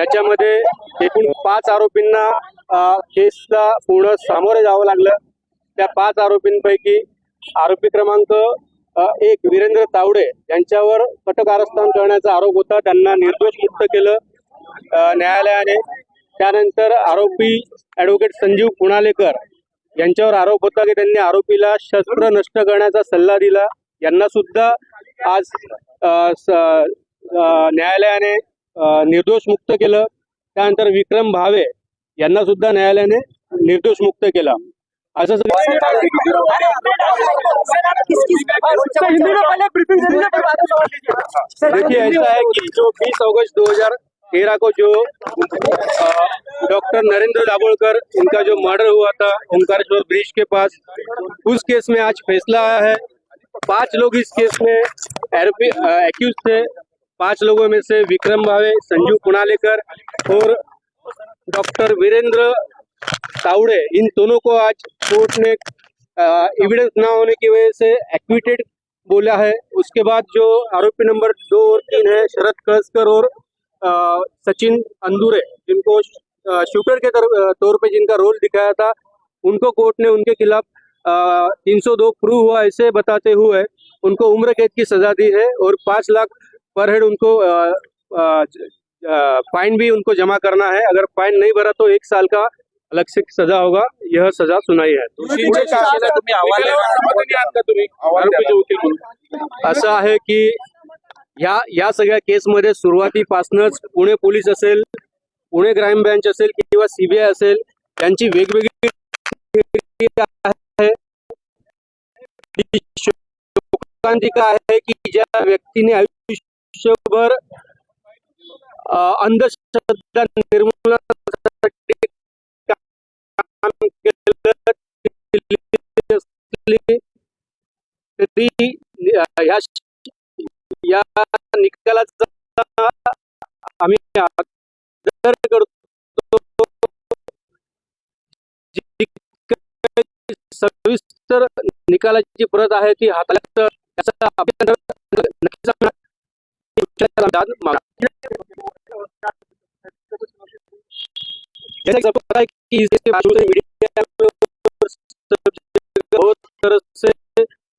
ज्याच्यामध्ये एकूण पाच आरोपींना केसला पूर्ण सामोरे जावं लागलं. त्या पाच आरोपींपैकी आरोपी क्रमांक एक वीरेंद्र तावडे यांच्यावर कटक आरस्थान करण्याचा आरोप होता. त्यांना निर्दोष मुक्त केलं न्यायालयाने. त्यानंतर आरोपी ऍडव्होकेट संजीव पुणालेकर यांच्यावर आरोप होता की त्यांनी आरोपीला शस्त्र नष्ट करण्याचा सल्ला दिला. यांना सुद्धा आज स- न्यायालयाने निर्दोष मुक्त केलं त्यानंतर विक्रम भावे यांना सुद्धा न्यायालयाने निर्दोष मुक्त केला असं देखिए ऐसा है कि जो 20 अगस्त 2013 को जो डॉक्टर नरेंद्र दाभोलकर इनका जो मर्डर हुआ था ओंकारेश्वर ब्रिज के पास उस केस में आज फैसला आया है पाँच लोग इस केस में एक्यूज थे पाँच लोगों में से विक्रम भावे, संजू पुणालेकर और डॉक्टर वीरेंद्र तावड़े। इन दोनों को आज कोर्ट ने एविडेंस ना होने की वजह से एक्विटेड बोला है। उसके बाद जो आरोपी नंबर दो और तीन है, शरद कसकर और सचिन अंदूरे, जिनको शूटर के तौर पे जिनका रोल दिखाया था, उनको कोर्ट ने उनके खिलाफ तीन सौ दो प्रूव हुआ, ऐसे बताते हुए उनको उम्र कैद की सजा दी है और पाँच लाख पर हेड उनको फाइन भी उनको जमा करना है। अगर फाइन नहीं भरा तो एक साल का अलग से सजा होगा। यह सजा सुनाई है. असं आहे की या या सगळ्या केसमध्ये सुरुवातीपासूनच पुणे पोलीस असेल पुणे क्राईम ब्रँच असेल किंवा सीबीआय असेल त्यांची वेगवेगळी आहे की ज्या व्यक्तीने आयुष्यभर अंधश्रद्धा निर्मूलनासाठी काम केलं तरी ह्या या निकालाचा आम्ही आदर करतो. सविस्तर निकालाची प्रत आहे ती हाताळ्यात त्याचा जैसा सबको पता है कि से मीडिया बहुत तरह से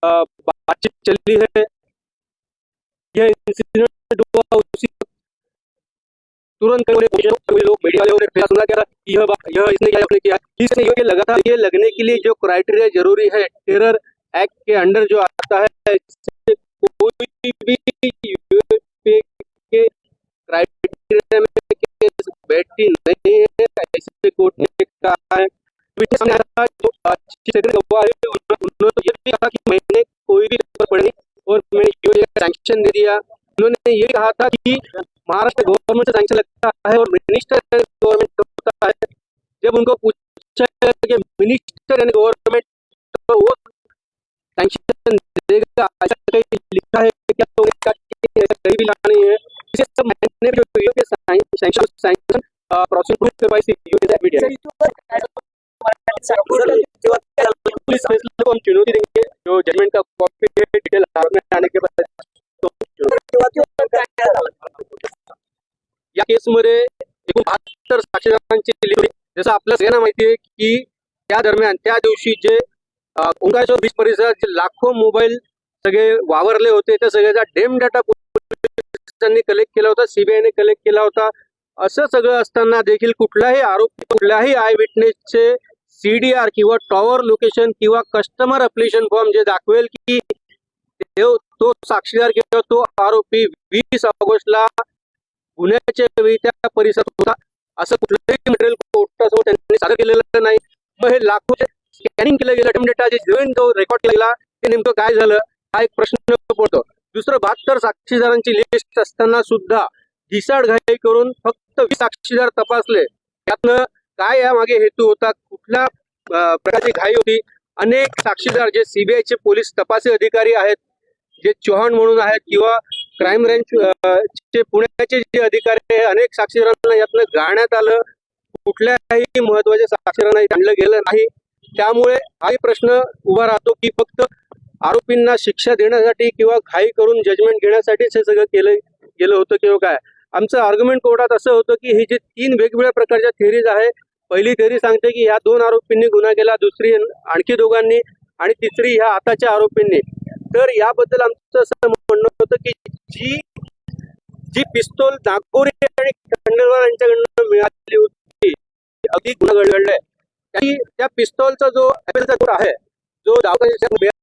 बातचीत चली है यह इंसिडेंट हुआ उसी तुरंत कई लोग मीडिया वाले सुना यह यह इसने क्या किया इसने ये लगने के लिए जो क्राइटेरिया ज़रूरी है। टेरर एक्ट के अंडर जो आता है कोई भी यूएपी के क्राइटेरिया में केस बैठती नहीं है, ऐसे कोर्ट ने कहा है। उन्होंने तो ये भी कहा कि मैंने कोई भी पेपर पढ़े और मैंने सैंक्शन दे दिया। उन्होंने ये कहा था कि महाराष्ट्र गवर्नमेंट से सैंक्शन लगता है और मिनिस्टर गवर्नमेंट होता है। जब उनको पूछा कि मिनिस्टर एंड गवर्नमेंट तो वो सैंक्शन देगा। ऐसा कहीं लिखा है क्या तो कहा भी सब मैंने जो वीडियो के सैंक्शन सैंक्शन प्रोसिक्यूट करवाई थी वीडियो मीडिया पुलिस फैसले को हम चुनौती देंगे जो जजमेंट का कॉपी है डिटेल हाथ में आने के बाद तो या केसमध्ये एकूण बहात्तर साक्षीदारांची लिस्ट जसं आपल्या सगळ्यांना माहिती आहे की त्या दरम्यान त्या दिवशी जे अ, ओंकारेश्वर बीच परिसरात जे लाखो मोबाईल सगळे वावरले होते त्या सगळ्याचा डेम डाटा त्यांनी कलेक्ट केला होता सीबीआयने कलेक्ट केला होता. असं सगळं असताना देखील कुठलाही आरोपी कुठल्याही आय विटनेसचे सीडीआर किंवा टॉवर लोकेशन किंवा कस्टमर अप्लिकेशन फॉर्म जे दाखवेल की तो साक्षीदार किंवा तो आरोपी वीस ऑगस्टला गुन्ह्याच्या वेळी त्या परिसरात होता. असं कुठलंही मटेरियल कोर्टासमोर त्यांनी सादर केलेलं नाही. मग हे लाखो स्कॅनिंग केलं गेलं डेटा जे जो रेकॉर्ड केला ते नेमकं काय झालं? हा एक प्रश्न पडतो. दुसरं बहात्तर साक्षीदारांची लिस्ट असताना सुद्धा घिसाडघाई करून फक्त वीस साक्षीदार तपासले. त्यातनं काय यामागे हेतू होता? कुठल्या प्रकारची घाई होती? अनेक साक्षीदार जे सीबीआयचे पोलीस तपासी अधिकारी आहेत जे चौहान म्हणून आहेत किंवा क्राईम रेंज चे पुण्याचे जे अधिकारी आहे अनेक साक्षीदारांना यातनं गाळण्यात आलं. कुठल्याही महत्त्वाच्या साक्षीदारांना आणलं गेलं नाही. त्यामुळे हाही प्रश्न उभा राहतो की फक्त आरोपींना शिक्षा देण्यासाठी किंवा घाई करून जजमेंट घेण्यासाठीच हे सगळं केलं गेलं होतं किंवा काय? आमचं आर्ग्युमेंट कोर्टात असं होतं की ही जे तीन वेगवेगळ्या प्रकारच्या थिअरीज आहे पहिली थिअरी सांगते की ह्या दोन आरोपींनी गुन्हा केला दुसरी आणखी दोघांनी आणि तिसरी ह्या आताच्या आरोपींनी. तर याबद्दल आमचं असं म्हणणं होतं की जी जी पिस्तोल नागोरे आणि खंडेलवाल यांच्याकडनं मिळालेली होती अगदी गुन्हा घडलाय. त्या पिस्तोलचा जो आहे जो दवाखान्याच्या